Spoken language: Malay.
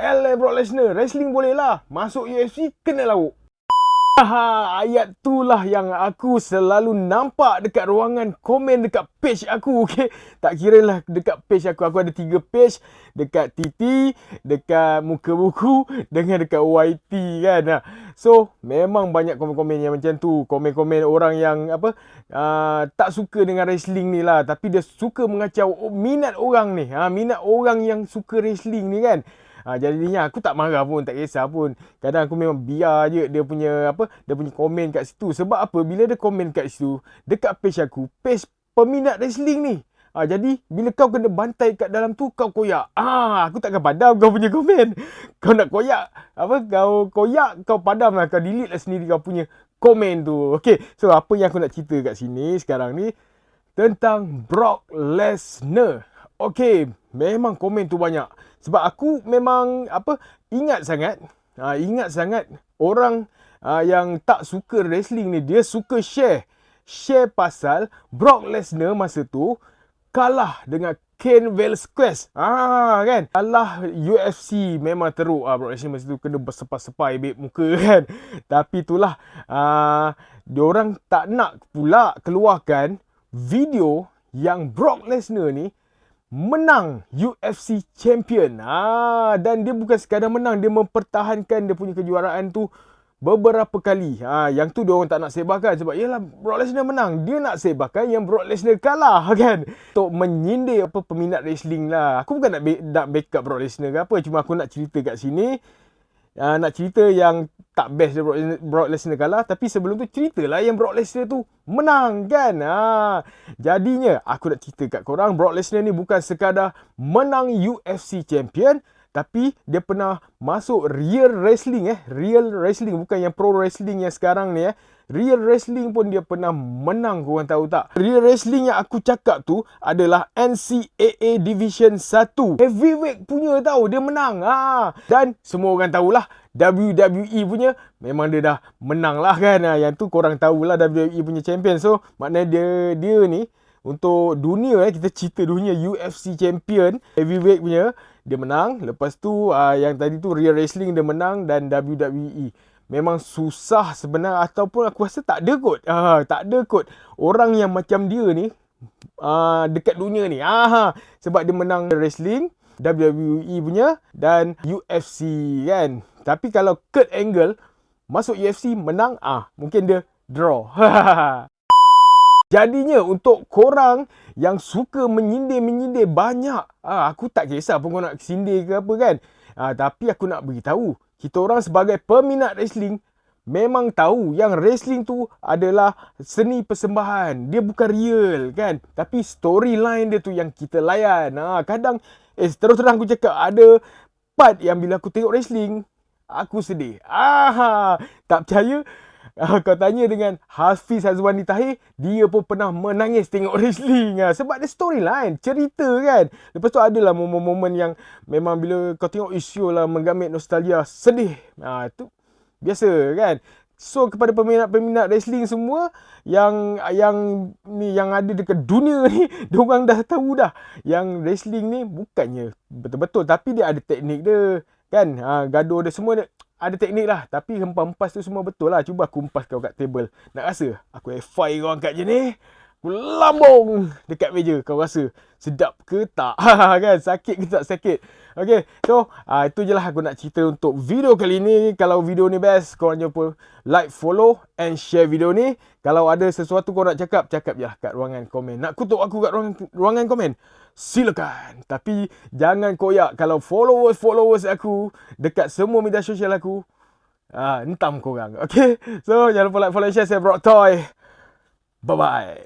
LA Brock Lesnar, wrestling boleh lah. Masuk UFC, kena lauk. Haha, ayat tu lah yang aku selalu nampak dekat ruangan komen dekat page aku, okay? Tak kira lah dekat page aku. Aku ada tiga page. Dekat TT, dekat muka buku, dengan dekat YT kan. Ha. So, memang banyak komen-komen yang macam tu. Komen-komen orang yang apa uh, tak suka dengan wrestling ni lah. Tapi dia suka mengacau minat orang ni. Ha, minat orang yang suka wrestling ni kan. Ha, jadinya aku tak marah pun, tak kisah pun. Kadang aku memang biar je dia punya apa, dia punya komen kat situ. Sebab apa? Bila dia komen kat situ, dekat page aku, page peminat wrestling ni. Ha, jadi bila kau kena bantai kat dalam tu kau koyak. Ah, aku takkan padam kau punya komen. Kau nak koyak, apa kau koyak kau padam lah kau delete lah sendiri kau punya komen tu. Okay, so apa yang aku nak cerita kat sini sekarang ni tentang Brock Lesnar. Okay, memang komen tu banyak. Sebab aku memang apa ingat sangat, uh, ingat sangat orang uh, yang tak suka wrestling ni dia suka share share pasal Brock Lesnar masa tu kalah dengan Ken Velasquez. Ah kan. Kalah UFC memang teruk ah Brock Lesnar masa tu kena bersepai-sepai bib muka kan. Tapi itulah ah dia orang tak nak pula keluarkan video yang Brock Lesnar ni menang UFC champion. Ah dan dia bukan sekadar menang, dia mempertahankan dia punya kejuaraan tu beberapa kali. Ah yang tu dia orang tak nak sebabkan sebab yalah Brock Lesnar menang, dia nak sebabkan yang Brock Lesnar kalah kan. Untuk menyindir apa peminat wrestling lah. Aku bukan nak nak backup Brock Lesnar ke apa, cuma aku nak cerita kat sini uh, nak cerita yang tak best dia Brock, Lesnar kalah tapi sebelum tu ceritalah yang Brock Lesnar tu menang kan? Ha. jadinya aku nak cerita kat korang Brock Lesnar ni bukan sekadar menang UFC champion tapi dia pernah masuk real wrestling eh? Real wrestling bukan yang pro wrestling yang sekarang ni eh? Real wrestling pun dia pernah menang korang tahu tak? Real wrestling yang aku cakap tu adalah NCAA Division 1 heavyweight punya tahu dia menang ha. dan semua orang tahulah WWE punya memang dia dah menang lah kan ha. yang tu korang tahulah WWE punya champion so maknanya dia dia ni untuk dunia eh kita cerita dunia UFC champion heavyweight punya dia menang lepas tu uh, yang tadi tu real wrestling dia menang dan WWE memang susah sebenarnya ataupun aku rasa tak ada kot. Ah, tak ada kot orang yang macam dia ni ah, dekat dunia ni. Ah, sebab dia menang wrestling, WWE punya dan UFC kan. Tapi kalau Kurt Angle masuk UFC menang, ah mungkin dia draw. Jadinya untuk korang yang suka menyindir-menyindir banyak. Ah, aku tak kisah pun kau nak sindir ke apa kan. Ah, tapi aku nak beritahu kita orang sebagai peminat wrestling memang tahu yang wrestling tu adalah seni persembahan. Dia bukan real kan. Tapi storyline dia tu yang kita layan. Ha, kadang eh terus terang aku cakap ada part yang bila aku tengok wrestling aku sedih. Ah, tak percaya? Ah, kau tanya dengan Hafiz Hazwani Tahir, dia pun pernah menangis tengok wrestling. Ah. Sebab ada storyline, cerita kan. Lepas tu adalah momen-momen yang memang bila kau tengok isu lah menggamit nostalgia, sedih. Ah, tu biasa kan. So kepada peminat-peminat wrestling semua yang yang ni yang ada dekat dunia ni, dia orang dah tahu dah yang wrestling ni bukannya betul-betul tapi dia ada teknik dia kan. Ha, gaduh dia semua ada teknik lah. Tapi hempas-hempas tu semua betul lah. Cuba aku hempas kau kat table. Nak rasa? Aku F5 kau angkat je ni. Aku lambung dekat meja. Kau rasa sedap ke tak? kan? Sakit ke tak sakit? Okay. So, uh, itu je lah aku nak cerita untuk video kali ni. Kalau video ni best, korang jumpa like, follow and share video ni. Kalau ada sesuatu kau nak cakap, cakap je lah kat ruangan komen. Nak kutuk aku kat ruangan, ruangan komen? silakan. Tapi jangan koyak kalau followers-followers aku dekat semua media sosial aku, ah, entam korang. Okay? So, jangan lupa like, follow, share. Saya Brock Toy. Bye-bye.